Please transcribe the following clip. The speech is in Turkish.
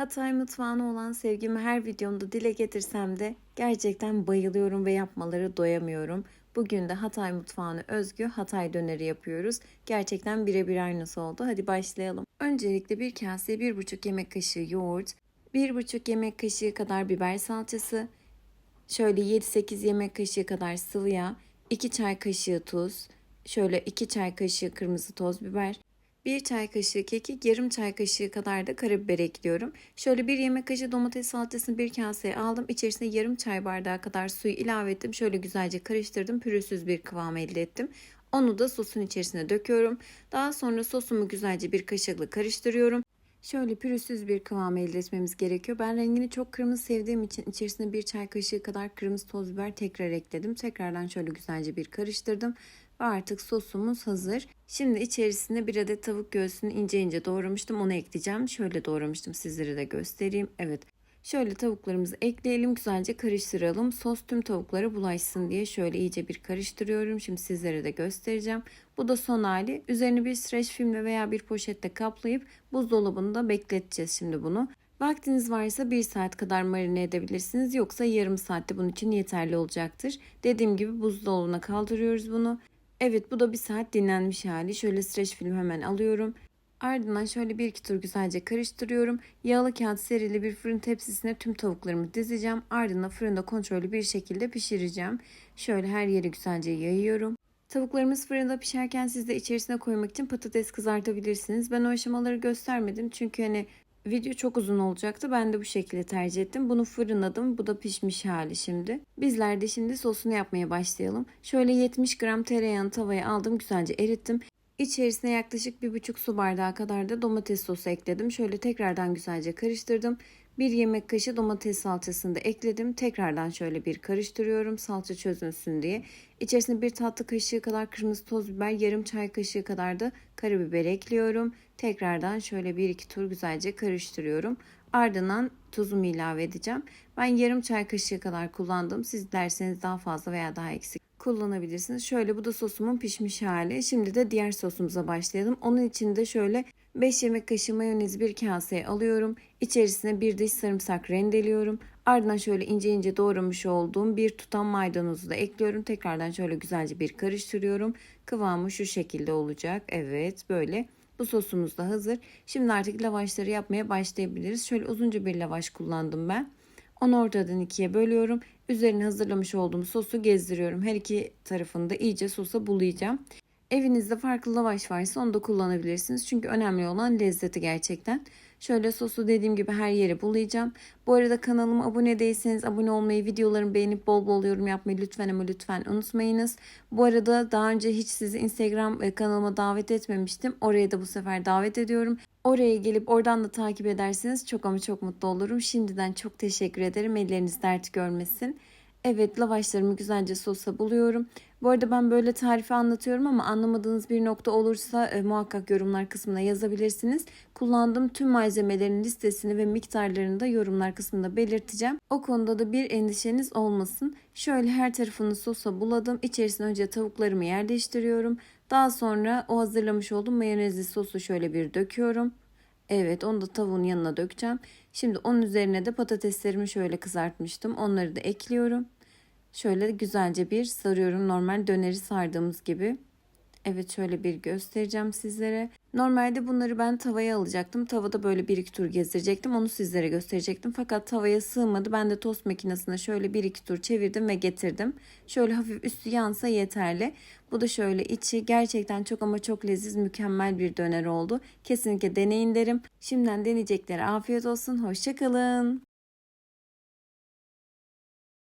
Hatay mutfağına olan sevgimi her videomda dile getirsem de gerçekten bayılıyorum ve yapmaları doyamıyorum. Bugün de Hatay mutfağına özgü Hatay döneri yapıyoruz. Gerçekten birebir aynısı oldu. Hadi başlayalım. Öncelikle bir kaseye 1,5 yemek kaşığı yoğurt, 1,5 yemek kaşığı kadar biber salçası, şöyle 7-8 yemek kaşığı kadar sıvı yağ, 2 çay kaşığı tuz, şöyle 2 çay kaşığı kırmızı toz biber, 1 çay kaşığı kekik, yarım çay kaşığı kadar da karabiber ekliyorum. Şöyle bir yemek kaşığı domates salçasını bir kaseye aldım. İçerisine yarım çay bardağı kadar suyu ilave ettim. Şöyle güzelce karıştırdım. Pürüzsüz bir kıvam elde ettim. Onu da sosun içerisine döküyorum. Daha sonra sosumu güzelce bir kaşıkla karıştırıyorum. Şöyle pürüzsüz bir kıvam elde etmemiz gerekiyor. Ben rengini çok kırmızı sevdiğim için içerisine bir çay kaşığı kadar kırmızı toz biber tekrar ekledim. Tekrardan şöyle güzelce bir karıştırdım. Ve artık sosumuz hazır. Şimdi içerisine bir adet tavuk göğsünü ince ince doğramıştım. Onu ekleyeceğim. Şöyle doğramıştım sizlere de göstereyim. Evet. Şöyle tavuklarımızı ekleyelim. Güzelce karıştıralım. Sos tüm tavuklara bulaşsın diye şöyle iyice bir karıştırıyorum. Şimdi sizlere de göstereceğim. Bu da son hali. Üzerini bir streç filmle veya bir poşette kaplayıp buzdolabında bekleteceğiz şimdi bunu. Vaktiniz varsa 1 saat kadar marine edebilirsiniz. Yoksa yarım saatte bunun için yeterli olacaktır. Dediğim gibi buzdolabına kaldırıyoruz bunu. Evet bu da bir saat dinlenmiş hali. Şöyle streç film hemen alıyorum. Ardından şöyle bir iki tur güzelce karıştırıyorum. Yağlı kağıt serili bir fırın tepsisine tüm tavuklarımı dizeceğim. Ardından fırında kontrollü bir şekilde pişireceğim. Şöyle her yeri güzelce yayıyorum. Tavuklarımız fırında pişerken siz de içerisine koymak için patates kızartabilirsiniz. Ben o aşamaları göstermedim çünkü hani Video çok uzun olacaktı. Ben de bu şekilde tercih ettim. Bunu fırınladım. Bu da pişmiş hali şimdi. Bizler de şimdi sosunu yapmaya başlayalım. Şöyle 70 gram tereyağını tavaya aldım. Güzelce erittim. İçerisine yaklaşık 1,5 su bardağı kadar da domates sosu ekledim. Şöyle tekrardan güzelce karıştırdım. Bir yemek kaşığı domates salçasını da ekledim. Tekrardan şöyle bir karıştırıyorum salça çözünsün diye. İçerisine bir tatlı kaşığı kadar kırmızı toz biber, yarım çay kaşığı kadar da karabiber ekliyorum. Tekrardan şöyle bir iki tur güzelce karıştırıyorum. Ardından tuzumu ilave edeceğim. Ben yarım çay kaşığı kadar kullandım. Siz derseniz daha fazla veya daha eksik kullanabilirsiniz. Şöyle bu da sosumun pişmiş hali. Şimdi de diğer sosumuza başlayalım. Onun için de şöyle 5 yemek kaşığı mayonezi bir kaseye alıyorum. İçerisine bir diş sarımsak rendeliyorum. Ardından şöyle ince ince doğramış olduğum bir tutam maydanozu da ekliyorum. Tekrardan şöyle güzelce bir karıştırıyorum. Kıvamı şu şekilde olacak. Evet böyle. Bu sosumuz da hazır. Şimdi artık lavaşları yapmaya başlayabiliriz. Şöyle uzunca bir lavaş kullandım ben. Onu ortadan ikiye bölüyorum. Üzerine hazırlamış olduğum sosu gezdiriyorum. Her iki tarafını da iyice sosa bulayacağım. Evinizde farklı lavaş varsa onu da kullanabilirsiniz. Çünkü önemli olan lezzeti gerçekten. Şöyle sosu dediğim gibi her yere bulayacağım. Bu arada kanalıma abone değilseniz abone olmayı, videolarımı beğenip bol bol yorum yapmayı lütfen ama lütfen unutmayınız. Bu arada daha önce hiç sizi Instagram e, kanalıma davet etmemiştim. Oraya da bu sefer davet ediyorum. Oraya gelip oradan da takip ederseniz çok ama çok mutlu olurum. Şimdiden çok teşekkür ederim. Elleriniz dert görmesin. Evet lavaşlarımı güzelce sosa buluyorum. Bu arada ben böyle tarifi anlatıyorum ama anlamadığınız bir nokta olursa e, muhakkak yorumlar kısmına yazabilirsiniz. Kullandığım tüm malzemelerin listesini ve miktarlarını da yorumlar kısmında belirteceğim. O konuda da bir endişeniz olmasın. Şöyle her tarafını sosa buladım. İçerisine önce tavuklarımı yerleştiriyorum. Daha sonra o hazırlamış olduğum mayonezli sosu şöyle bir döküyorum. Evet onu da tavuğun yanına dökeceğim. Şimdi onun üzerine de patateslerimi şöyle kızartmıştım. Onları da ekliyorum. Şöyle güzelce bir sarıyorum. Normal döneri sardığımız gibi. Evet şöyle bir göstereceğim sizlere. Normalde bunları ben tavaya alacaktım. Tavada böyle bir iki tur gezdirecektim. Onu sizlere gösterecektim. Fakat tavaya sığmadı. Ben de tost makinesine şöyle bir iki tur çevirdim ve getirdim. Şöyle hafif üstü yansa yeterli. Bu da şöyle içi gerçekten çok ama çok leziz mükemmel bir döner oldu. Kesinlikle deneyin derim. Şimdiden deneyeceklere afiyet olsun. Hoşçakalın.